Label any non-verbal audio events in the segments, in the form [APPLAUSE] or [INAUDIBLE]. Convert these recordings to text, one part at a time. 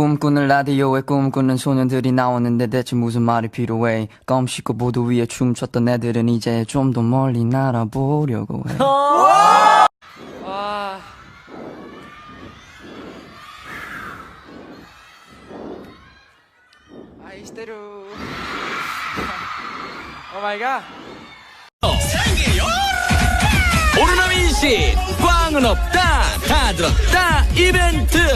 꿈꾸는 라디오에 꿈꾸는 소년들이 나오는데 대체 무슨 말이 필요해 껌 씹고 보도 위에 춤췄던 애들은 이제 좀 더 멀리 날아보려고 해 와. 아이스테루. [LAUGHS] 오 마이 갓. 오르남 인식 꽝은 없다 다 들었다 이벤트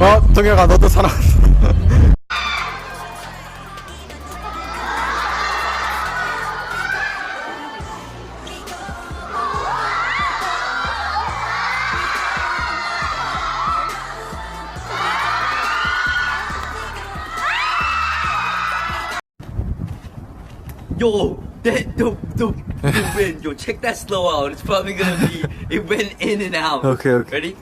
어, 동혁아, 너도 살아왔어. Yo, that the the, the wind. Yo, check that slow out. It's probably gonna be. It went in and out. Okay, okay. Ready?